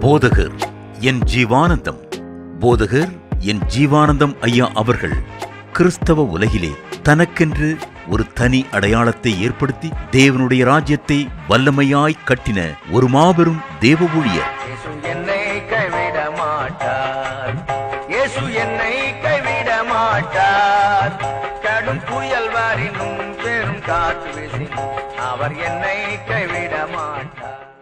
போதகர் என் ஜீவானந்தம். போதகர் என் ஜீவானந்தம் ஐயா அவர்கள் கிறிஸ்தவ உலகிலே தனக்கென்று ஒரு தனி அடையாளத்தை ஏற்படுத்தி தேவனுடைய ராஜ்யத்தை வல்லமையாய் கட்டின ஒரு மாபெரும் தேவ ஊழியர் என்னை கைவிட மாட்டார். கடும் புயல் வாரினும் பெரும் காற்று அவர் என்னை கைவிட மாட்டார்.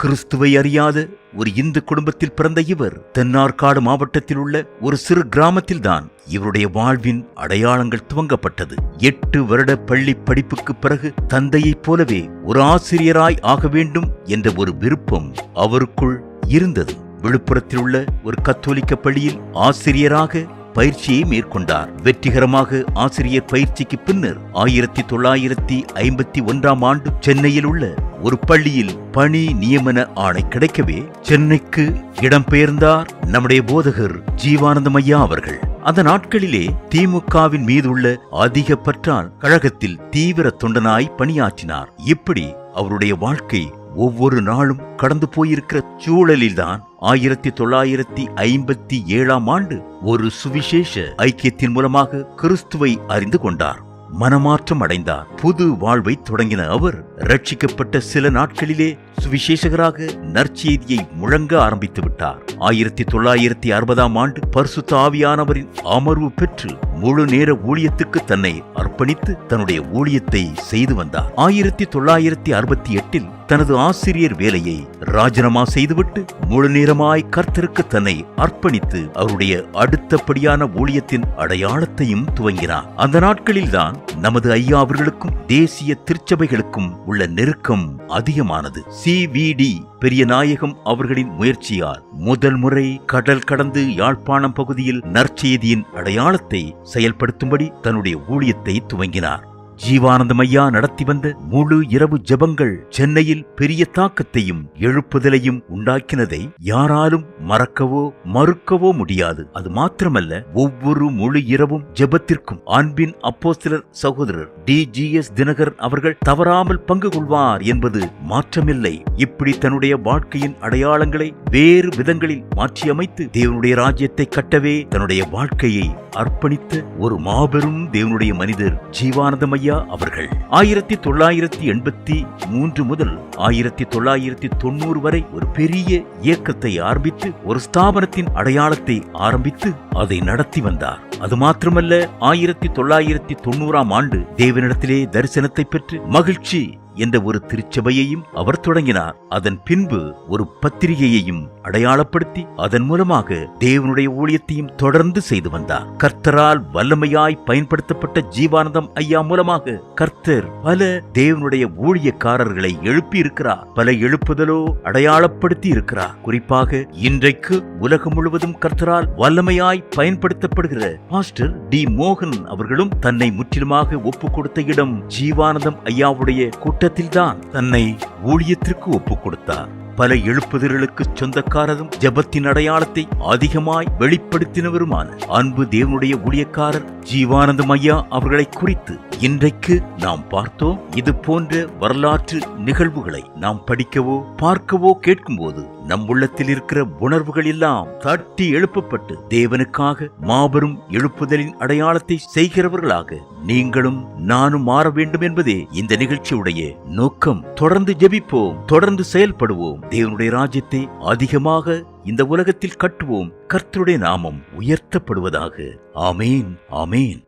கிறிஸ்துவை அறியாத ஒரு இந்து குடும்பத்தில் பிறந்த இவர் தென்னார்காடு மாவட்டத்தில் உள்ள ஒரு சிறு கிராமத்தில்தான் இவருடைய வாழ்வின் அடையாளங்கள் துவங்கப்பட்டது. எட்டு வருட பள்ளி படிப்புக்கு பிறகு தந்தையைப் போலவே ஒரு ஆசிரியராய் ஆக வேண்டும் என்ற ஒரு விருப்பம் அவருக்குள் இருந்தது. விழுப்புரத்தில் உள்ள ஒரு கத்தோலிக்க பள்ளியில் ஆசிரியராக பயிற்சியை மேற்கொண்டார். வெற்றிகரமாக ஆசிரியர் பயிற்சிக்கு பின்னர் ஆயிரத்தி தொள்ளாயிரத்தி ஐம்பத்தி ஒன்றாம் ஆண்டு சென்னையில் உள்ள ஒரு பள்ளியில் பணி நியமன ஆணை கிடைக்கவே சென்னைக்கு இடம்பெயர்ந்தார் நம்முடைய போதகர் ஜீவானந்தம் ஐயா அவர்கள். அந்த நாட்களிலே திமுகவின் மீதுள்ள அதிக பற்றால் கழகத்தில் தீவிர தொண்டனாய் பணியாற்றினார். இப்படி அவருடைய வாழ்க்கை ஒவ்வொரு நாளும் கடந்து போயிருக்கிற சூழலில்தான் ஆயிரத்தி தொள்ளாயிரத்தி ஐம்பத்தி ஏழாம் ஆண்டு ஒரு சுவிசேஷ ஐக்கியத்தின் மூலமாக கிறிஸ்துவை அறிந்து கொண்டார். மனமாற்றம் அடைந்தார் புது வாழ்வை தொடங்கின அவர் ரட்சிக்கப்பட்ட சில நாட்களிலே சுவிசேஷகராக நற்செய்தியை முழங்க ஆரம்பித்து விட்டார். ஆயிரத்தி தொள்ளாயிரத்தி அறுபதாம் ஆண்டு பரிசுத்த ஆவியானவரின் அமர்வு பெற்று முழு நேர ஊழியத்துக்கு தன்னை அர்ப்பணித்து தன்னுடைய ஊழியத்தை செய்து வந்தார். ஆயிரத்தி தொள்ளாயிரத்தி அறுபத்தி எட்டில் தனது ஆசிரியர் வேலையை ராஜினாமா செய்துவிட்டு முழு நேரமாய் கர்த்தருக்கு தன்னை அர்ப்பணித்து அவருடைய அடுத்தபடியான ஊழியத்தின் அடையாளத்தையும் துவங்கினார். அந்த நாட்களில்தான் நமது ஐயா அவர்களுக்கும் தேசிய திருச்சபைகளுக்கும் உள்ள நெருக்கம் அதிகமானது. சி வி பெரிய நாயகம் அவர்களின் முயற்சியால் முதல் முறை கடல் கடந்து யாழ்ப்பாணம் பகுதியில் நற்செய்தியின் அடையாளத்தை செயல்படுத்தும்படி தன்னுடைய ஊழியத்தை துவங்கினார். ஜீவானந்தமையா நடத்தி வந்த முழு இரவு ஜெபங்கள் சென்னையில் பெரிய தாக்கத்தையும் எழுப்புதலையும் உண்டாக்கினதை யாராலும் மறக்கவோ மறுக்கவோ முடியாது. அது மாத்திரமல்ல ஒவ்வொரு முழு இரவும் ஜெபத்திற்கும் அன்பின் அப்போஸ்திலர் சகோதரர் டி ஜி எஸ் தினகரன் அவர்கள் தவறாமல் பங்கு கொள்வார் என்பது மாற்றமில்லை. இப்படி தன்னுடைய வாழ்க்கையின் அடையாளங்களை வேறு விதங்களில் மாற்றியமைத்து தேவனுடைய ராஜ்யத்தை கட்டவே தன்னுடைய வாழ்க்கையை அர்ப்பணித்த ஒரு மாபெரும் தேவனுடைய மனிதர் ஜீவானந்தம் ஐயா அவர்கள். ஆயிரத்தி தொள்ளாயிரத்தி எண்பத்தி மூன்று முதல் ஆயிரத்தி தொள்ளாயிரத்தி தொண்ணூறு வரை ஒரு பெரிய இயக்கத்தை ஆரம்பித்து ஒரு ஸ்தாபனத்தின் அடையாளத்தை ஆரம்பித்து அதை நடத்தி வந்தார். அது மாத்திரமல்ல ஆயிரத்தி தொள்ளாயிரத்தி தொண்ணூறாம் ஆண்டு தேவனிடத்திலே தரிசனத்தை பெற்று மகிழ்ச்சி என்ற ஒரு திருச்சபையையும் அவர் தொடங்கினார். அதன் பின்பு ஒரு பத்திரிகையையும் அடையாளப்படுத்தி அதன் மூலமாக தேவனுடைய ஊழியத்தையும் தொடர்ந்து செய்து வந்தார். கர்த்தரால் வல்லமையாய் பயன்படுத்தப்பட்ட ஜீவானந்தம் ஐயா மூலமாக கர்த்தர் பல தேவனுடைய ஊழியக்காரர்களை எழுப்பி இருக்கிறார் பல எழுப்புதலோ அடையாளப்படுத்தி இருக்கிறார் குறிப்பாக இன்றைக்கு உலகம் முழுவதும் கர்த்தரால் வல்லமையாய் பயன்படுத்தப்படுகிற மாஸ்டர் டி மோகன் அவர்களும் தன்னை முற்றிலுமாக ஒப்பு கொடுத்த இடம் ஜீவானந்தம் ஐயாவுடைய கூட்ட கூட்டத்தில்தான் தன்னை ஊழியத்திற்கு ஒப்புக் கொடுத்தார் பல எழுப்புதல்களுக்கு சொந்தக்காரரும் ஜெபத்தின் அடையாளத்தை அதிகமாய் வெளிப்படுத்தினவருமான அன்பு தேவனுடைய ஊழியக்காரர் ஜீவானந்தம் ஐயா அவர்களை குறித்து இன்றைக்கு நாம் பார்த்தோம். இது போன்ற வரலாற்று நிகழ்வுகளை நாம் படிக்கவோ பார்க்கவோ கேட்கும்போது நம் உள்ளத்தில் இருக்கிற உணர்வுகள் எல்லாம் தட்டி எழுப்பப்பட்டு தேவனுக்காக மாபெரும் எழுப்புதலின் அடையாளத்தை செய்கிறவர்களாக நீங்களும் நானும் மாற வேண்டும் என்பதே இந்த நிகழ்ச்சியுடைய நோக்கம். தொடர்ந்து ஜெபிப்போம் தொடர்ந்து செயல்படுவோம். தேவனுடைய ராஜ்யத்தை அதிகமாக இந்த உலகத்தில் கட்டுவோம். கர்த்தருடைய நாமம் உயர்த்தப்படுவதாக. ஆமேன் ஆமேன்.